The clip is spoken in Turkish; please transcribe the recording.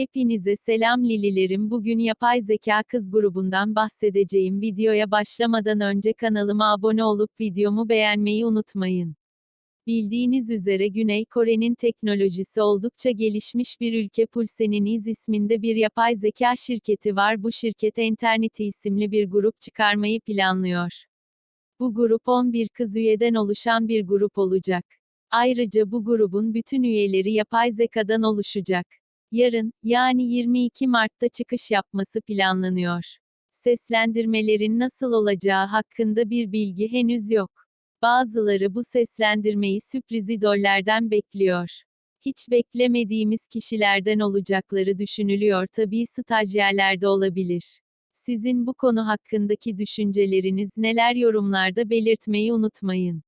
Hepinize selam Lililerim. Bugün yapay zeka kız grubundan bahsedeceğim. Videoya başlamadan önce kanalıma abone olup videomu beğenmeyi unutmayın. Bildiğiniz üzere Güney Kore'nin teknolojisi oldukça gelişmiş bir ülke Pulse'nin İz isminde bir yapay zeka şirketi var. Bu şirket Eternity isimli bir grup çıkarmayı planlıyor. Bu grup 11 kız üyeden oluşan bir grup olacak. Ayrıca bu grubun bütün üyeleri yapay zekadan oluşacak. Yarın, yani 22 Mart'ta çıkış yapması planlanıyor. Seslendirmelerin nasıl olacağı hakkında bir bilgi henüz yok. Bazıları bu seslendirmeyi sürpriz idollerden bekliyor. Hiç beklemediğimiz kişilerden olacakları düşünülüyor tabii stajyerlerde olabilir. Sizin bu konu hakkındaki düşünceleriniz neler yorumlarda belirtmeyi unutmayın.